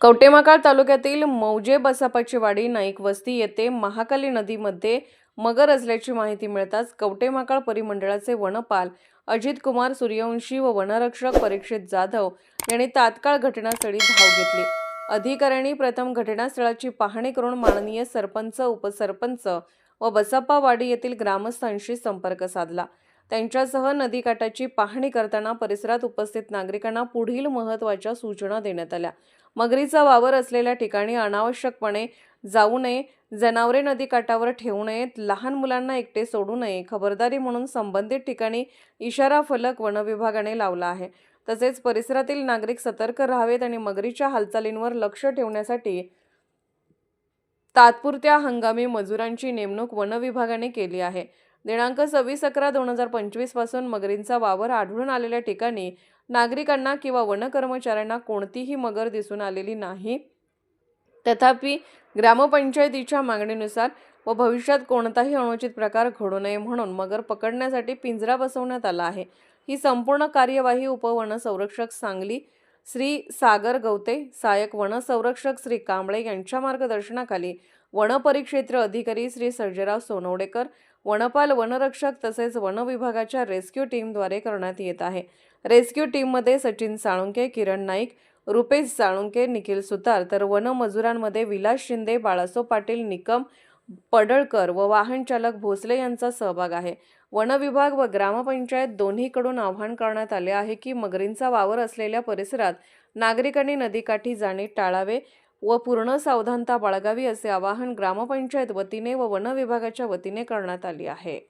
कवटेमाकाळ तालुक्यातील मौजे बसापाची वाडी नाईक वस्ती येथे महाकाली नदीमध्ये मगर असल्याची माहिती मिळताच कवटेमाकाळ परिमंडळाचे वनपाल अजित कुमार सूर्यवंशी व वनरक्षक परीक्षित जाधव यांनी तात्काळ घटनास्थळी धाव घेतली. अधिकाऱ्यांनी प्रथम घटनास्थळाची पाहणी करून माननीय सरपंच उपसरपंच व बसाप्पावाडी येथील ग्रामस्थांशी संपर्क साधला. त्यांच्यासह नदीकाठाची पाहणी करताना परिसरात उपस्थित नागरिकांना पुढील महत्त्वाच्या सूचना देण्यात आल्या. मगरीचा वावर असलेल्या ठिकाणी अनावश्यकपणे जाऊ नये जनावरे नदीकाठावर ठेवू नयेत लहान मुलांना एकटे सोडू नये खबरदारी म्हणून संबंधित ठिकाणी इशारा फलक वनविभागाने लावला आहे. तसेच परिसरातील नागरिक सतर्क राहावेत आणि मगरीच्या हालचालींवर लक्ष ठेवण्यासाठी तात्पुरत्या हंगामी मजुरांची नेमणूक वनविभागाने केली आहे. दिनांक सव्वीस अकरा दोन हजार पंचवीसपासून मगरींचा वावर आढळून आलेल्या ठिकाणी नागरिकांना किंवा वन कर्मचाऱ्यांना कोणतीही मगर दिसून आलेली नाही. तथापि ग्रामपंचायतीच्या मागणीनुसार व भविष्यात कोणताही अनुचित प्रकार घडू नये म्हणून मगर पकडण्यासाठी पिंजरा बसवण्यात आला आहे. ही संपूर्ण कार्यवाही उपवन संरक्षक सांगली श्री सागर गवते सहाय्यक वनसंरक्षक श्री कांबळे यांच्या मार्गदर्शनाखाली वनपरिक्षेत्र अधिकारी श्री सर्जेराव सोनवडेकर वनपाल वनरक्षक तसेच वन विभागाच्या रेस्क्यू टीमद्वारे करण्यात येत आहे. रेस्क्यू टीममध्ये सचिन साळुंके किरण नाईक रुपेश साळुंके निखिल सुतार तर वन मजुरांमध्ये विलास शिंदे बाळासो पाटील निकम पडळकर व वाहन चालक भोसले यांचा सहभाग आहे. वनविभाग व ग्रामपंचायत दोन्हीकडून आवाहन करण्यात आले आहे की मगरींचा वावर असलेल्या परिसरात नागरिकांनी नदीकाठी जाणे टाळावे व पूर्ण सावधानता बाळगावी असे आवाहन ग्रामपंचायत वतीने व वनविभागाच्या वतीने करण्यात आले आहे.